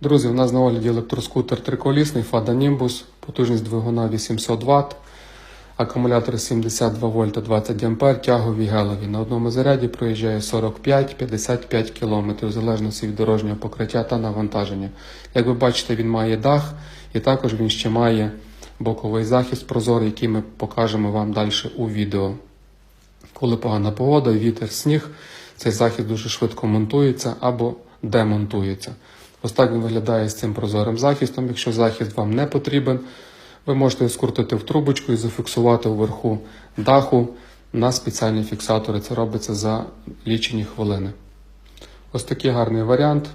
Друзі, у нас на огляді електроскутер триколісний Fada Nimbus, потужність двигуна 800 Вт, акумулятор 72 вольта 20 А, тягові гелові. На одному заряді проїжджає 45-55 км в залежності від дорожнього покриття та навантаження. Як ви бачите, він має дах і також він ще має боковий захист прозорий, який ми покажемо вам далі у відео. Коли погана погода, вітер, сніг, цей захист дуже швидко монтується або демонтується. Ось так він виглядає з цим прозорим захистом. Якщо захист вам не потрібен, ви можете скрутити в трубочку і зафіксувати вверху даху на спеціальні фіксатори. Це робиться за лічені хвилини. Ось такий гарний варіант.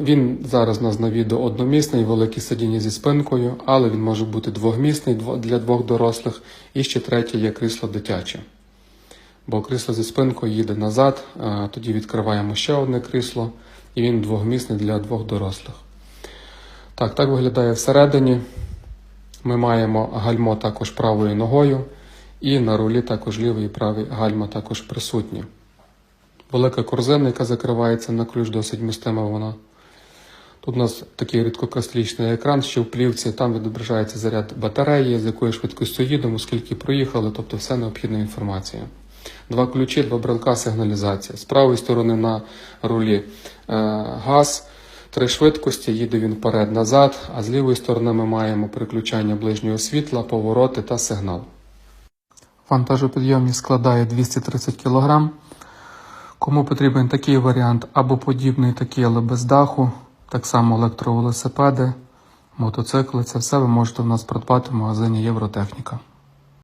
Він зараз у нас на відео одномісний, велике сидіння зі спинкою, але він може бути двохмісний для двох дорослих. І ще третє є крісло дитяче. Бо крісло зі спинкою їде назад, тоді відкриваємо ще одне крісло, і він двохмісний для двох дорослих. Так, так виглядає всередині. Ми маємо гальмо також правою ногою, і на рулі також лівий і правий гальма також присутні. Велика корзина, яка закривається на ключ, досить містима вона. Тут у нас такий рідкокристалічний екран, ще в плівці, там відображається заряд батареї, з якою швидкістю їдемо, скільки проїхали, тобто все необхідна інформація. Два ключі, два брелка, сигналізація. З правої сторони на рулі е, газ, три швидкості, їде він вперед-назад, а з лівої сторони ми маємо переключання ближнього світла, повороти та сигнал. Вантажопідйомність складає 230 кг. Кому потрібен такий варіант або подібний такий, але без даху, так само електровелосипеди, мотоцикли, це все ви можете в нас придбати в магазині Євротехніка.